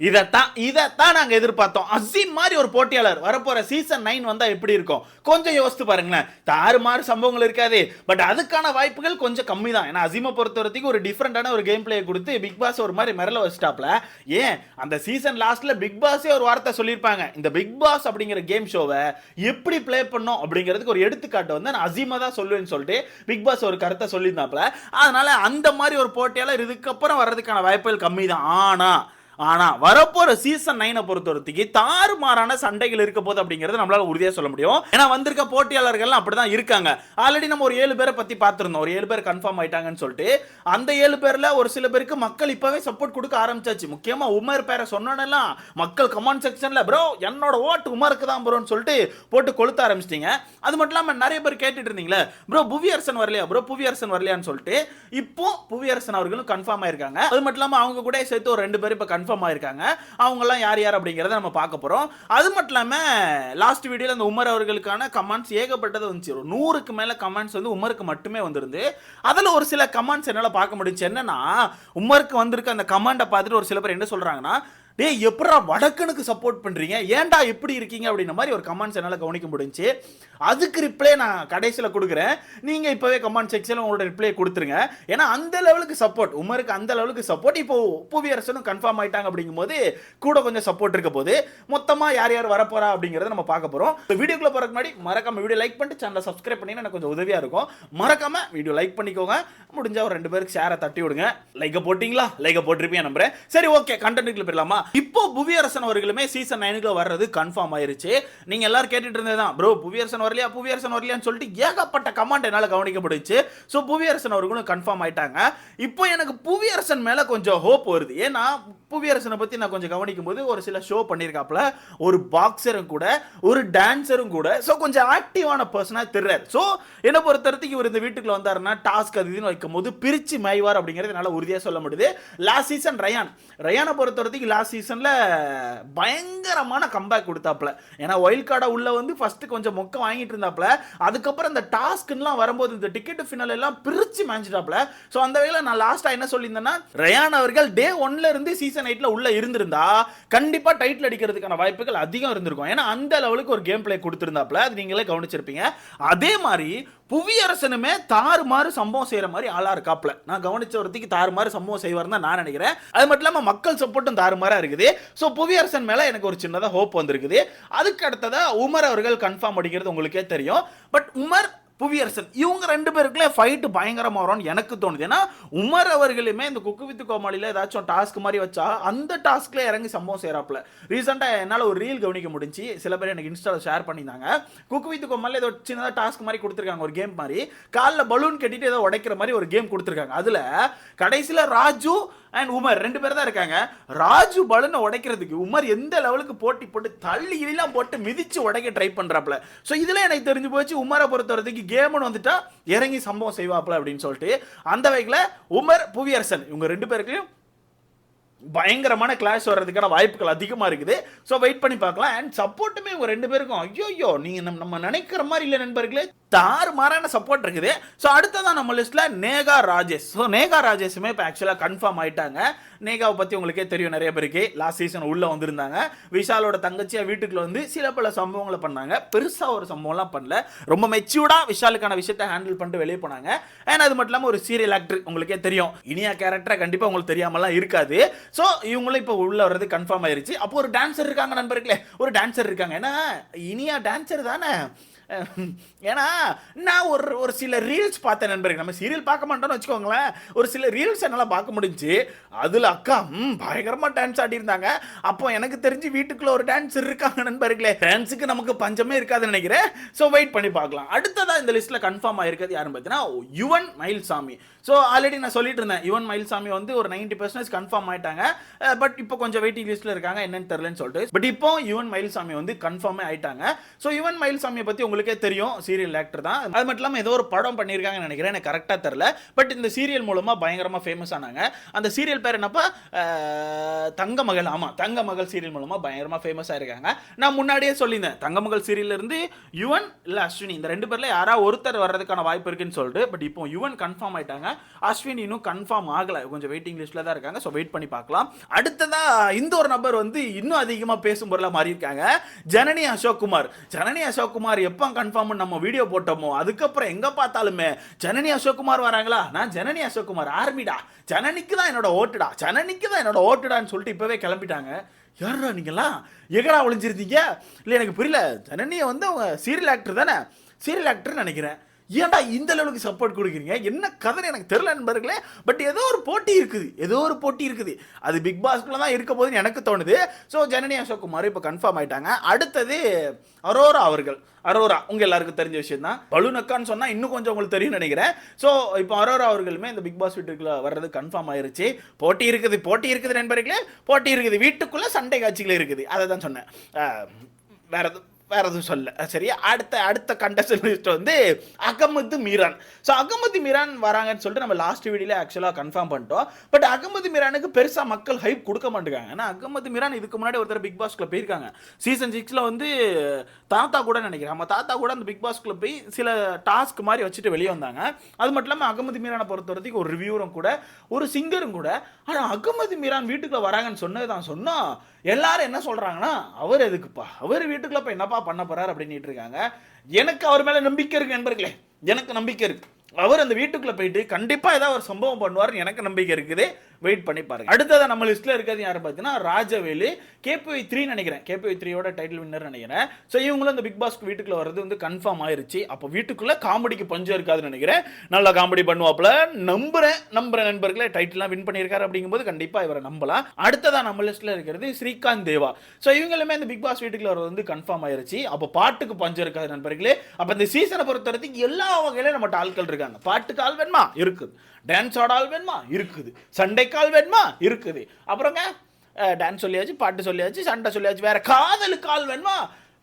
இதைத்தான் இதைத்தான் நாங்கள் எதிர்பார்த்தோம். அசீம் மாதிரி ஒரு போட்டியாளர் வரப்போற சீசன் நைன் வந்தால் எப்படி இருக்கும்? கொஞ்சம் யோசித்து பாருங்களேன். தாறுமாறு சம்பவங்கள் இருக்காது. பட் அதுக்கான வாய்ப்புகள் கொஞ்சம் கம்மி தான் ஏன்னா அசீமை பொறுத்த வரைக்கும் ஒரு டிஃப்ரெண்டான ஒரு கேம் பிளே கொடுத்து பிக் பாஸ் ஒரு மாதிரி மிரல வச்சிட்டாப்ல. ஏன்? அந்த சீசன் லாஸ்ட்ல பிக் பாஸே ஒரு வார்த்தை சொல்லியிருப்பாங்க. இந்த பிக் பாஸ் அப்படிங்கிற கேம் ஷோவை எப்படி ப்ளே பண்ணோம் அப்படிங்கிறதுக்கு ஒரு எடுத்துக்காட்டு வந்து நான் அசீமை தான் சொல்லுவேன்னு சொல்லிட்டு பிக் பாஸ் ஒரு கருத்தை சொல்லியிருந்தாப்ல. அதனால அந்த மாதிரி ஒரு போட்டியாளர் இதுக்கப்புறம் வர்றதுக்கான வாய்ப்புகள் கம்மி தான் ஆனால் ஆனால் வரப்போகிற சீசன் நைனை பொறுத்த வரைக்கும் தாறுமாறான சண்டைகள் இருக்க போது அப்படிங்கிறது நம்மளால உறுதியாக சொல்ல முடியும். ஏன்னா வந்திருக்க போட்டியாளர்கள்லாம் அப்படிதான் இருக்காங்க. ஆல்ரெடி நம்ம ஒரு ஏழு பேரை பற்றி பார்த்துருந்தோம். ஒரு ஏழு பேர் கன்ஃபார்ம் ஆயிட்டாங்கன்னு சொல்லிட்டு அந்த ஏழு பேரில் ஒரு சில பேருக்கு மக்கள் இப்போவே சப்போர்ட் கொடுக்க ஆரம்பிச்சாச்சு. முக்கியமாக உமர் பேரை சொன்னோன்னெல்லாம் மக்கள் கமெண்ட் செக்ஷனில் ப்ரோ என்னோட ஓட்டு உமருக்கு தான் ப்ரோன்னு சொல்லிட்டு போட்டு கொளுத்த ஆரம்பிச்சிட்டீங்க. அது மட்டும் இல்லாமல் நிறைய பேர் கேட்டுட்டு இருந்தீங்களே ப்ரோ புவியரசன் வரலையா? ப்ரோ புவியரசன் வரலையான்னு சொல்லிட்டு இப்போ புவியரசன் அவர்களும் கன்ஃபார்ம் ஆயிருக்காங்க. அது மட்டும் இல்லாமல் அவங்க கூட சேர்த்து ஒரு ரெண்டு பேர் இப்போ கன்ஃபார்ம் ஆயிருக்காங்க. அவங்கெல்லாம் யார் யார் அப்படிங்கிறத நம்ம பார்க்க போகிறோம் அது மட்டும் இல்லாமல் லாஸ்ட் வீடியோவில் அந்த உமர் அவர்களுக்கான கமெண்ட்ஸ் ஏகப்பட்டது வந்துச்சு. ஒரு நூறுக்கு மேலே கமெண்ட்ஸ் வந்து உமருக்கு மட்டுமே வந்திருந்து அதில் ஒரு சில கமெண்ட்ஸ் என்னால் பார்க்க முடிஞ்சு என்னன்னா உமருக்கு வந்திருக்க அந்த கமெண்டை பார்த்துட்டு ஒரு சில பேர் என்ன சொல்கிறாங்கன்னா டேய் எப்படா வடக்கனுக்கு சப்போர்ட் பண்ணுறீங்க ஏன்டா எப்படி இருக்கீங்க? அப்படின்ற மாதிரி ஒரு கமெண்ட்ஸ் என்னால் கவனிக்க முடிஞ்சு அதுக்கு ரிப்ளை நான் கடைசியில் கொடுக்குறேன். நீங்கள் இப்போவே கமெண்ட் செக்ஷனில் உங்களோட ரிப்ளை கொடுத்துருங்க. ஏன்னா அந்த லெவலுக்கு சப்போர்ட் உமருக்கு அந்த லெவலுக்கு சப்போர்ட் இப்போ புவியரசனும் கன்ஃபார்ம் ஆயிட்டாங்க அப்படிங்கும்போது கூட கொஞ்சம் சப்போர்ட் இருக்க போது மொத்தமாக யார் யார் வரப்போறா அப்படிங்கிறத நம்ம பார்க்க போகிறோம் வீடியோக்குள்ள போகிறக்கு முன்னாடி மறக்காம வீடியோ லைக் பண்ணிட்டு சேனலை சப்ஸ்கிரைப் பண்ணி எனக்கு கொஞ்சம் உதவியாக இருக்கும். மறக்காம வீடியோ லைக் பண்ணிக்கோங்க. முடிஞ்சால் ஒரு ரெண்டு பேருக்கு ஷேரை தட்டி விடுங்க. லைக்கை போட்டிங்களா? லைக்கை போட்டிருப்பீங்க நம்புறேன். சரி ஓகே கண்டென்ட்டுக்குள்ள போயிடலாமா? இப்போ புவியரசன் அவர்களுமே சீசன் நைனுக்கு வர்றது கன்ஃபார்ம் ஆயிருச்சு. நீங்க எல்லாரும் கேட்டுட்டு இருந்ததுதான். ப்ரோ புவியரசன் வரலையா? புவியரசன் வரலையான்னு சொல்லிட்டு ஏகப்பட்ட கமாண்ட் என்னால் கவனிக்கப்படுச்சு ஸோ புவியரசன் அவர்களும் கன்ஃபார்ம் ஆயிட்டாங்க. இப்போ எனக்கு புவியரசன் மேல கொஞ்சம் ஹோப் வருது. ஏன்னா புவியரசனை பத்தி நான் கொஞ்சம் கவனிக்கும் போது ஒரு சில ஷோ பண்ணியிருக்காப்ல ஒரு பாக்ஸரும் கூட ஒரு டான்ஸரும் கூட. ஸோ கொஞ்சம் ஆக்டிவான பர்சனாக தெரிறாரு. ஸோ என்னை பொறுத்தவரைக்கும் இவர் இந்த வீட்டுக்குள்ள வந்தாருன்னா டாஸ்க் அது இதுன்னு வைக்கும் போது பிரிச்சு மேய்வார் அப்படிங்கிறது என்னால் உறுதியாக சொல்ல முடியுது. லாஸ்ட் சீசன் ரயான் ரயானை பொறுத்தவரைக்கும் லாஸ்ட் சீசனில் பயங்கரமான கம்பேக் கொடுத்தாப்புல. ஏன்னா ஒயில் கார்டை உள்ளே வந்து ஃபஸ்ட்டு கொஞ்சம் மொக்க வாங்கிட்டு இருந்தாப்புல. அதுக்கப்புறம் இந்த டாஸ்க்குலாம் வரும்போது இந்த டிக்கெட் ஃபினல் எல்லாம் பிரித்து மேஞ்சிட்டாப்புல ஸோ அந்த வகையில் நான் லாஸ்ட்டாக என்ன சொல்லியிருந்தேன்னா ரயான் அவர்கள் டே ஒன்ல இருந்து சீசன் எயிட்டில் உள்ளே இருந்திருந்தா கண்டிப்பாக டைட்டில் அடிக்கிறதுக்கான வாய்ப்புகள் அதிகம் இருந்திருக்கும். ஏன்னா அந்த லெவலுக்கு ஒரு கேம் பிளே கொடுத்துருந்தாப்புல. அது நீங்களே கவனிச்சிருப்பீங்க. அதே மாதிரி புவியரசனுமே தாறுமாறு சம்பவம் செய்யற மாதிரி ஆளா இருக்காப்ல. நான் கவனிச்ச ஒருத்திக்கு தாறுமாறு சம்பவம் செய்வார் தான் நான் நினைக்கிறேன். அது மட்டும் இல்லாம மக்கள் சப்போர்ட்டும் தாறுமாறா இருக்குது. ஸோ புவியரசன் மேல எனக்கு ஒரு சின்னதா ஹோப் வந்திருக்குது. அதுக்கு அடுத்ததா உமர் அவர்கள் கன்ஃபார்ம் அடிக்கிறது உங்களுக்கே தெரியும். பட் உமர் புவியரசன். இவங்க ரெண்டு பேருக்குள்ளே ஃபைட்டு பயங்கரமாக வரும்னு எனக்கு தோணுது. ஏன்னா உமர் அவர்களுமே இந்த குக்கு வித்து கோமாளியில் ஏதாச்சும் டாஸ்க் மாதிரி வச்சா அந்த டாஸ்கில் இறங்கி சம்பவம் செய்கிறாப்புல ரீசெண்டாக என்னால் ஒரு ரீல் கவனிக்க முடிஞ்சு சில பேர் எனக்கு இன்ஸ்டாவில் ஷேர் பண்ணியிருந்தாங்க. குக்கு வித்து கோமாளியில் ஏதோ சின்னதாக டாஸ்க் மாதிரி கொடுத்துருக்காங்க ஒரு கேம் மாதிரி. காலில் பலூன் கட்டிட்டு ஏதோ உடைக்கிற மாதிரி ஒரு கேம் கொடுத்துருக்காங்க. அதில் கடைசியில் ராஜு அண்ட் உமர் ரெண்டு பேர் தான் இருக்காங்க. ராஜு பலனை உடைக்கிறதுக்கு உமர் எந்த லெவலுக்கு போட்டி போட்டு தள்ளி எல்லாம் போட்டு மிதிச்சு உடைக்க ட்ரை பண்ணுறாப்புல ஸோ இதில் எனக்கு தெரிஞ்சு போச்சு உமரை பொறுத்த வரைக்கும் கேமன் வந்துட்டா இறங்கி சம்பவம் செய்வாப்ல அப்படின்னு சொல்லிட்டு. அந்த வகையில் உமர் புவியரசன் இவங்க ரெண்டு பேருக்கும் பயங்கரமான கிளாஷ் வர்றதுக்கான வாய்ப்புகள் அதிகமாக இருக்குது. ஸோ வெயிட் பண்ணி பார்க்கலாம். அண்ட் சப்போர்ட்டுமே இவங்க ரெண்டு பேருக்கும் ஐயோ ஐயோ நீங்கள் நம்ம நினைக்கிற மாதிரி இல்லை நண்பர்களே. தாறு மாறான சப்போர்ட் இருக்குது. ஸோ அடுத்ததான் நம்ம லிஸ்ட்டில் நேகா ராஜேஷ். ஸோ நேகா ராஜேஷுமே இப்போ ஆக்சுவலாக கன்ஃபார்ம் ஆயிட்டாங்க. நேகாவை பற்றி உங்களுக்கே தெரியும் நிறைய பேருக்கு லாஸ்ட் சீசன் உள்ளே வந்திருந்தாங்க. விஷாலோட தங்கச்சியாக வீட்டுக்குள்ள வந்து சில பல சம்பவங்களை பண்ணாங்க. பெருசாக ஒரு சம்பவம்லாம் பண்ணல. ரொம்ப மெச்சூர்டாக விஷாலுக்கான விஷயத்தை ஹேண்டில் பண்ணிட்டு வெளியே போனாங்க. அண்ட் அது மட்டும் இல்லாமல் ஒரு சீரியல் ஆக்டர் உங்களுக்கே தெரியும். இனியா கேரக்டரை கண்டிப்பாக உங்களுக்கு தெரியாமலாம் இருக்காது. ஸோ இவங்களும் இப்போ உள்ளே வர்றது கன்ஃபார்ம் ஆயிருச்சு. அப்போ ஒரு டான்சர் இருக்காங்க நண்பர்களே. ஒரு டான்சர் இருக்காங்க. ஏன்னா இனியா டான்சர் தானே? ஏன்னா நான் ஒரு ஒரு சில ரீல்ஸ் பார்த்தேன் நண்பர்கள். நம்ம சீரியல் பார்க்க மாட்டோம்னு வச்சுக்கோங்களேன். ஒரு சில ரீல்ஸ் என்னால் பார்க்க முடிஞ்சு அதில் அக்கா ம் பயங்கரமாக டான்ஸ் ஆடிருந்தாங்க அப்போ எனக்கு தெரிஞ்சு வீட்டுக்குள்ள ஒரு டான்ஸ் இருக்காங்க நண்பர்களே. டான்ஸுக்கு நமக்கு பஞ்சமே இருக்காதுன்னு நினைக்கிறேன். ஸோ வெயிட் பண்ணி பார்க்கலாம். அடுத்ததாக இந்த லிஸ்ட்டில் கன்ஃபார்ம் ஆகிருக்கிறது யாருன்னு பார்த்தீங்கன்னா யுவன் மயில்சாமி. ஸோ ஆல்ரெடி நான் சொல்லிட்டு இருந்தேன் யுவன் மயில்சாமி வந்து ஒரு நைன்டி பர்சன்டேஜ் கன்ஃபார்ம் ஆயிட்டாங்க. பட் இப்போ கொஞ்சம் வெயிட்டிங் லிஸ்ட்டில் இருக்காங்க என்னன்னு தெரிலன்னு சொல்லிட்டு. பட் இப்போ யுவன் மயில்சாமி வந்து கன்ஃபார்மே ஆயிட்டாங்க. ஸோ யுவன் மயில்சாமியை பற்றி உங்களுக்கு உங்களுக்கே தெரியும் சீரியல் ஆக்டர் தான். அது மட்டும் இல்லாமல் ஏதோ ஒரு படம் பண்ணியிருக்காங்கன்னு நினைக்கிறேன். எனக்கு கரெக்டாக தெரில பட் இந்த சீரியல் மூலமாக பயங்கரமாக ஃபேமஸ் ஆனாங்க. அந்த சீரியல் பேர் என்னப்பா? தங்க மகள் ஆமாம் தங்க மகள் சீரியல் மூலமாக பயங்கரமாக ஃபேமஸ் ஆயிருக்காங்க. நான் முன்னாடியே சொல்லியிருந்தேன். தங்க மகள் யுவன் இல்லை அஸ்வினி இந்த ரெண்டு பேரில் யாராவது ஒருத்தர் வர்றதுக்கான வாய்ப்பு இருக்குன்னு சொல்லிட்டு பட் இப்போ யுவன் கன்ஃபார்ம் ஆயிட்டாங்க. அஸ்வினி இன்னும் கன்ஃபார்ம் ஆகலை. கொஞ்சம் வெயிட்டிங் லிஸ்ட்ல தான் இருக்காங்க. ஸோ வெயிட் பண்ணி பார்க்கலாம். அடுத்ததா இந்த ஒரு நபர் வந்து இன்னும் அதிகமாக பேசும் பொருளாக மாறி இருக்காங்க ஜனனி அசோக்குமார் ஜனனி அசோக்குமார் எப்போ கன்ஃபார்ம் நம்ம வீடியோ போட்டோமோ. அதுக்கப்புறம் எங்கே பார்த்தாலுமே ஜனனி அசோக்குமார் வராங்களா? நான் ஜனனி அசோக்குமார் ஆர்மிடா ஜனனிக்கு தான் என்னோட ஓட்டுடா ஜனனிக்கு தான் என்னோட ஓட்டுடான்னு சொல்லிட்டு இப்பவே கிளம்பிட்டாங்க. யாரா நீங்களாம் எகடா ஒழிஞ்சிருந்தீங்க இல்லை எனக்கு புரியல. ஜனனியை வந்து அவங்க சீரியல் ஆக்டர் தானே? சீரியல் ஆக்டர்னு நினைக்கிறேன். ஏன்டா இந்த லெவலுக்கு சப்போர்ட் கொடுக்குறீங்க? என்ன கதைன்னு எனக்கு தெரில நண்பர்களே. பட் ஏதோ ஒரு போட்டி இருக்குது. ஏதோ ஒரு போட்டி இருக்குது. அது பிக் பாஸ்க்குள்ள தான் இருக்க போதுன்னு எனக்கு தோணுது. ஸோ ஜனனி அசோக்குமார் இப்போ கன்ஃபார்ம் ஆயிட்டாங்க. அடுத்தது அரோரா அவர்கள். அரோரா உங்க எல்லாருக்கும் தெரிஞ்ச விஷயம் தான் பலுனக்கான்னு சொன்னால் இன்னும் கொஞ்சம் உங்களுக்கு தெரியும் நினைக்கிறேன். ஸோ இப்போ அரோரா அவர்களுமே இந்த பிக் பாஸ் வீட்டுக்குள்ள வர்றது கன்ஃபார்ம் ஆயிருச்சு. போட்டி இருக்குது போட்டி இருக்குது நண்பர்களே. போட்டி இருக்குது. வீட்டுக்குள்ள சண்டை காட்சிகள் இருக்குது. அதை தான் சொன்னேன். வேறு வேற எதுவும் வேற எதுவும் சொல்ல சரியா அடுத்த அடுத்த கண்டஸ்டன்ட் வந்து அகமது மீரான். ஸோ அகமது மீரான் வராங்கன்னு சொல்லிட்டு நம்ம லாஸ்ட் வீடியோல ஆக்சுவலாக கன்ஃபார்ம் பண்ணிட்டோம். பட் அகமது மீரானுக்கு பெருசாக மக்கள் ஹைப் கொடுக்க மாட்டேங்காங்க ஏன்னா அகமது மீரான் இதுக்கு முன்னாடி ஒருத்தர் பிக் பாஸ்க்குள்ள போயிருக்காங்க. சீசன் சிக்ஸில் வந்து தாத்தா கூட நினைக்கிறேன். நம்ம தாத்தா கூட அந்த பிக் பாஸ்க்குள்ள போய் சில டாஸ்க் மாதிரி வச்சுட்டு வெளியே வந்தாங்க. அது மட்டும் இல்லாமல் அகமது மீரானை பொறுத்த வரைக்கும் ஒரு ரிவ்யூரும் கூட ஒரு சிங்கரும் கூட ஆனால் அகமது மீரான் வீட்டுக்குள்ளே வராங்கன்னு சொன்னது தான் சொன்னோம் எல்லாரும் என்ன சொல்கிறாங்கன்னா அவர் எதுக்குப்பா? அவர் வீட்டுக்குள்ளே போய் என்னப்பா பண்ண போகிறார் அப்படின்னுட்டு இருக்காங்க. எனக்கு அவர் மேலே நம்பிக்கை இருக்கு நண்பர்களே. எனக்கு நம்பிக்கை இருக்கு. அவர் அந்த வீட்டுக்குள்ளே போயிட்டு கண்டிப்பாக ஏதாவது ஒரு சம்பவம் பண்ணுவார்னு எனக்கு நம்பிக்கை இருக்குது. வெயிட் பண்ணி பாருங்க. அடுத்ததா நம்ம லிஸ்ட்ல இருக்கிறது யார் பார்த்தீங்கன்னா ராஜவேலு கேபிஐ த்ரீ நினைக்கிறேன். கேபிஐ த்ரீயோட டைட்டில் வின்னர் நினைக்கிறேன். ஸோ இவங்களும் இந்த பிக் பாஸ்க்கு வீட்டுக்குள்ள வர்றது வந்து கன்ஃபார்ம் ஆயிருச்சு. அப்போ வீட்டுக்குள்ள காமெடிக்கு பஞ்சம் இருக்காதுன்னு நினைக்கிறேன். நல்லா காமெடி பண்ணுவாப்ல நம்புறேன் நம்புற நண்பர்களே. டைட்டில்லாம் வின் பண்ணியிருக்காரு அப்படிங்கும்போது கண்டிப்பா இவரை நம்பலாம். அடுத்ததா நம்ம லிஸ்ட்ல இருக்கிறது ஸ்ரீகாந்த் தேவா. ஸோ இவங்களுமே இந்த பிக் பாஸ் வீட்டுக்குள்ள வர்றது வந்து கன்ஃபார்ம் ஆயிருச்சு. அப்போ பாட்டுக்கு பஞ்சம் இருக்காது நண்பர்களே. அப்போ இந்த சீசனை பொறுத்த வரைக்கும் எல்லா வகையிலும் நம்ம ஆட்கள் இருக்காங்க. பாட்டுக்கு ஆள் வேணுமா? இருக்குது டான்ஸ் ஆடால் வேணுமா இருக்குது. சண்டைக்கால் வேணுமா இருக்குது. அப்புறங்க டான்ஸ் சொல்லியாச்சு பாட்டு சொல்லியாச்சு சண்டை சொல்லியாச்சு வேற காதலுக்கு ஆள் வேணுமா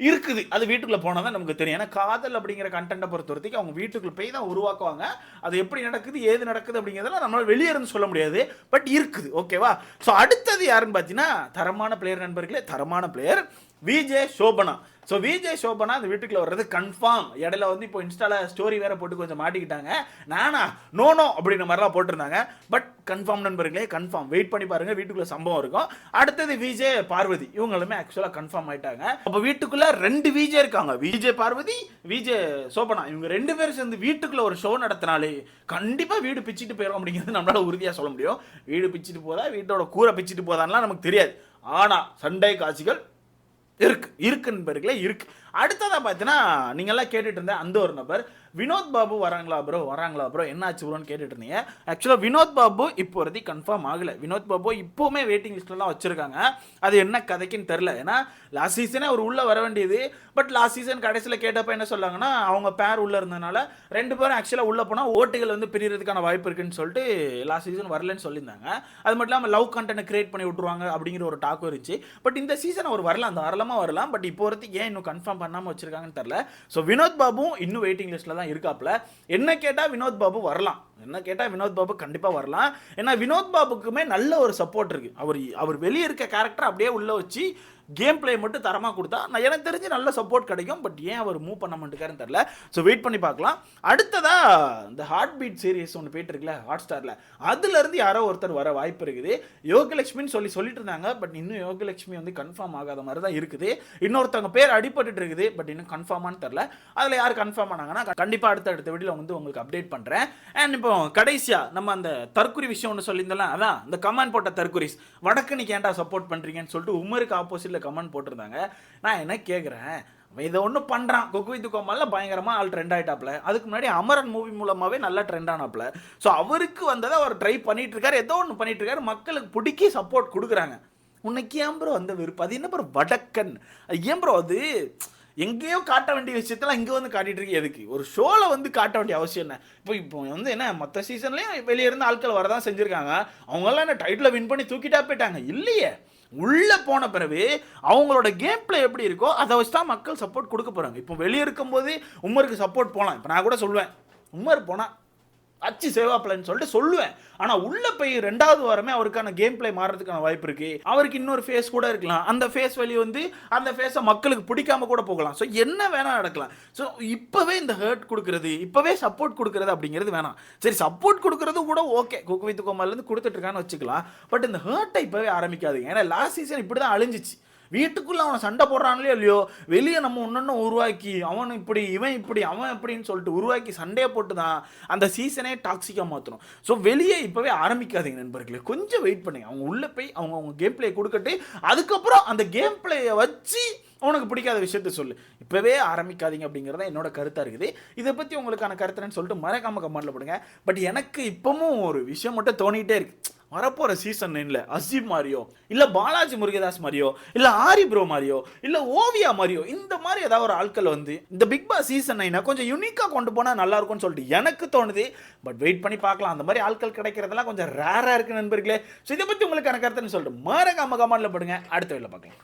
இருக்குது. அது வீட்டுக்குள்ள போனால் தான் நமக்கு தெரியும். ஏன்னா காதல் அப்படிங்கிற கண்டென்ட்டை பொறுத்த வரைக்கும் அவங்க வீட்டுக்குள்ளே போய் தான் உருவாக்குவாங்க. அது எப்படி நடக்குது ஏது நடக்குது அப்படிங்கிறதெல்லாம் நம்மளால் வெளியே இருந்து சொல்ல முடியாது. பட் இருக்குது. ஓகேவா ஸோ அடுத்தது யாருன்னு பார்த்தீங்கன்னா தரமான பிளேயர் நண்பர்களே தரமான player VJ Sobhana. So Vijay Sobhana அந்த வீட்டுக்குள்ள வர்றது கன்ஃபார்ம் இடையில வந்து இப்போ இன்ஸ்டால ஸ்டோரி வேற போட்டு கொஞ்சம் மாட்டிக்கிட்டாங்க. நானா நோ நோ அப்படின்ற மாதிரிலாம் போட்டிருந்தாங்க. பட் கன்ஃபார்ம் நண்பர்களே கன்ஃபார்ம் வெயிட் பண்ணி பாருங்க வீட்டுக்குள்ள சம்பவம் இருக்கும். அடுத்தது விஜய் பார்வதி. இவங்களுமே ஆக்சுவலாக கன்ஃபார்ம் ஆயிட்டாங்க. அப்போ வீட்டுக்குள்ள ரெண்டு விஜய் இருக்காங்க. விஜய் பார்வதி விஜய் சோபனா. இவங்க ரெண்டு பேரும் சேர்ந்து வீட்டுக்குள்ள ஒரு ஷோ நடத்தினாலே கண்டிப்பாக வீடு பிச்சுட்டு போயிடும் அப்படிங்கிறது நம்மளால உறுதியாக சொல்ல முடியும். வீடு பிச்சுட்டு போதா வீட்டோட கூரை பிச்சுட்டு போதான்லாம் நமக்கு தெரியாது. ஆனால் சண்டை காட்சிகள் இருக்கு இருக்கு நண்பர்களே இருக்கு. அடுத்ததா பார்த்தீங்கன்னா நீங்கள்லாம் கேட்டுட்டு இருந்த அந்த ஒரு நபர் வினோத் பாபு வராங்களா ப்ரோ வராங்களா ப்ரோ என்னாச்சு ப்ரோன்னு கேட்டுட்டு இருந்தீங்க. ஆக்சுவலாக வினோத் பாபு இப்போ வரைக்கும் கன்ஃபார்ம் ஆகலை. வினோத் பாபு இப்போவுமே வெயிட்டிங் லிஸ்ட்லலாம் வச்சிருக்காங்க. அது என்ன கதைக்குன்னு தெரில ஏன்னா லாஸ்ட் சீசனே அவர் உள்ளே வர வேண்டியது. பட் லாஸ்ட் சீசன் கடைசியில் கேட்டப்ப என்ன சொல்லாங்கன்னா அவங்க பேர் உள்ளே இருந்ததுனால ரெண்டு பேரும் ஆக்சுவலாக உள்ளே போனால் ஓட்டுகள் வந்து பிரியறதுக்கான வாய்ப்பு இருக்குன்னு சொல்லிட்டு லாஸ்ட் சீசன் வரலன்னு சொல்லியிருந்தாங்க. அது மட்டும் இல்லாமல் லவ் கண்டென்ட் கிரியேட் பண்ணி விட்ருவாங்க அப்படிங்கிற ஒரு டாக்கும் இருந்துச்சு. பட் இந்த சீசன் அவர் வரலாம். தாராளமாக வரலாம். பட் இப்போ வரைக்கும் ஏன் இன்னும் கன்ஃபார்ம் பண்ணாமல் வச்சிருக்காங்கன்னு தெரில ஸோ வினோத் பாபுவும் இன்னும் வெயிட்டிங் லிஸ்ட்டில் தான் இருக்காப்ல என்ன கேட்டால் வினோத் பாபு வரலாம். என்ன கேட்டால் வினோத் பாபு கண்டிப்பாக வரலாம். ஏன்னா வினோத் பாபுக்குமே நல்ல ஒரு சப்போர்ட் இருக்குது அவர் அவர் வெளியே இருக்க கேரக்டர் அப்படியே உள்ளே வச்சு கேம் பிளே மட்டும் தரமாக கொடுத்தா நான் எனக்கு தெரிஞ்சு நல்ல சப்போர்ட் கிடைக்கும். பட் ஏன் அவர் மூவ் பண்ண மாட்டேங்காருன்னு தெரில ஸோ வெயிட் பண்ணி பார்க்கலாம். அடுத்ததாக இந்த ஹார்ட் பீட் சீரிஸ் ஒன்று போயிட்டு இருக்குல்ல ஹாட் ஸ்டாரில் அதுலேருந்து யாரோ ஒருத்தர் வர வாய்ப்பு இருக்குது. யோகலட்சுமின்னு சொல்லி சொல்லிட்டு இருந்தாங்க. பட் இன்னும் யோகலட்சுமி வந்து கன்ஃபார்ம் ஆகாத மாதிரி தான் இருக்குது. இன்னொருத்தவங்க பேர் அடிபட்டு இருக்குது. பட் இன்னும் கன்ஃபார்மான்னு தெரில அதில் யார் கன்ஃபார்ம் ஆனாங்கன்னா கண்டிப்பாக அடுத்த அடுத்த வீடியோவில் வந்து உங்களுக்கு அப்டேட் பண்ணுறேன் அண்ட் இப்போ கடைசியாக நம்ம அந்த தற்குறி விஷயம் ஒன்று சொல்லியிருந்தோம்ல அதான் இந்த கமெண்ட் போட்ட தற்குறிஸ் வடக்கு ஏன்டா சப்போர்ட் பண்ணுறீங்கன்னு சொல்லிட்டு உமருக்கு ஆப்போசிட்டில் கமெண்ட் போட்டிருந்தாங்க. நான் என்ன கேட்குறேன் அவன் இதை ஒன்று பண்ணுறான் கொக்கு வித்து கோமால பயங்கரமாக ஆள் ட்ரெண்ட் ஆகிட்டாப்ல அதுக்கு முன்னாடி அமரன் மூவி மூலமாகவே நல்லா ட்ரெண்ட் ஆனாப்ல. ஸோ அவருக்கு வந்ததை அவர் ட்ரை பண்ணிட்டு இருக்காரு ஏதோ ஒன்று பண்ணிட்டு இருக்காரு மக்களுக்கு பிடிக்கி சப்போர்ட் கொடுக்குறாங்க. உன்னைக்கு ஏன் ப்ரோ அந்த விருப்பம் அது என்ன ப்ரோ வடக்கன். ஏன் ப்ரோ அது? எங்கேயோ காட்ட வேண்டிய விஷயத்தெல்லாம் இங்கே வந்து காட்டிட்டு இருக்கு. எதுக்கு? ஒரு ஷோவில் வந்து காட்ட வேண்டிய அவசியம் என்ன? இப்போ இப்போ வந்து என்ன மற்ற சீசன்லேயும் வெளியே இருந்து ஆட்கள் வரதான் செஞ்சுருக்காங்க. அவங்கெல்லாம் என்ன டைட்டில் வின் பண்ணி தூக்கிட்டா போயிட்டாங்க? இல்லையே. உள்ளே போன பிறகு அவங்களோட கேம் பிளே எப்படி இருக்கோ அதை வச்சு தான் மக்கள் சப்போர்ட் கொடுக்க போகிறாங்க இப்போ வெளியே இருக்கும்போது உமருக்கு சப்போர்ட் போகலாம் இப்போ நான் கூட சொல்லுவேன் உமர் போனால் அச்சு சேவாப்லன்னு சொல்லிட்டு சொல்லுவேன். ஆனா உள்ள போய் ரெண்டாவது வாரமே அவருக்கான கேம் பிளே மாறதுக்கான வாய்ப்பு இருக்கு. அவருக்கு இன்னொரு ஃபேஸ் கூட இருக்கலாம். அந்த ஃபேஸ் வழி வந்து அந்த ஃபேஸை மக்களுக்கு பிடிக்காம கூட போகலாம். ஸோ என்ன வேணா நடக்கலாம். ஸோ இப்போவே இந்த ஹர்ட் கொடுக்கறது இப்போவே சப்போர்ட் கொடுக்கறது அப்படிங்கிறது வேணாம். சரி சப்போர்ட் கொடுக்கறது கூட ஓகே குக் வித் கோமாலேருந்து கொடுத்துட்டு இருக்கான்னு வச்சுக்கலாம். பட் இந்த ஹர்ட்டை இப்போவே ஆரம்பிக்காது ஏன்னா லாஸ்ட் சீசன் இப்படி தான் அழிஞ்சிச்சு. வீட்டுக்குள்ளே அவனை சண்டை போடுறான்லையோ இல்லையோ வெளியே நம்ம ஒன்னொன்னு உருவாக்கி அவன் இப்படி இவன் இப்படி அவன் இப்படின்னு சொல்லிட்டு உருவாக்கி சண்டையை போட்டு தான் அந்த சீசனே டாக்ஸிக்காக மாற்றணும் ஸோ வெளியே இப்போவே ஆரம்பிக்காதீங்க நண்பர்களே. கொஞ்சம் வெயிட் பண்ணுங்க. அவங்க உள்ளே போய் அவங்க அவங்க கேம் பிளே கொடுக்கட்டு அதுக்கப்புறம் அந்த கேம் பிளேயை வச்சு உனக்கு பிடிக்காத விஷயத்த சொல்லு. இப்போவே ஆரம்பிக்காதீங்க அப்படிங்கிறத என்னோட கருத்தாக இருக்குது. இதை பற்றி உங்களுக்கான கருத்துன்னு சொல்லிட்டு மறக்காம கமெண்ட்டில் போடுங்க. பட் எனக்கு இப்பவும் ஒரு விஷயம் மட்டும் தோணிகிட்டே இருக்குது வரப்போகிற சீசன் நைனில் அசீப் மாதிரியோ இல்லை பாலாஜி முருகதாஸ் மாதிரியோ இல்லை ஆரி ப்ரோ மாதிரியோ இல்லை ஓவியா மாதிரியோ இந்த மாதிரி ஏதாவது ஒரு ஆட்கள் வந்து இந்த பிக் பாஸ் சீசன் நைனை கொஞ்சம் யூனிக்காக கொண்டு போனால் நல்லா இருக்கும்னு சொல்லிட்டு எனக்கு தோணுது. பட் வெயிட் பண்ணி பார்க்கலாம். அந்த மாதிரி ஆட்கள் கிடைக்கிறதெல்லாம் கொஞ்சம் ரேராக இருக்குது நண்பர்களே. ஸோ இதை பற்றி உங்களுக்கு கருத்துன்னு சொல்லிட்டு மறக்காம கமெண்ட்ல போடுங்க. அடுத்த வீட்டில் பார்க்கலாம்.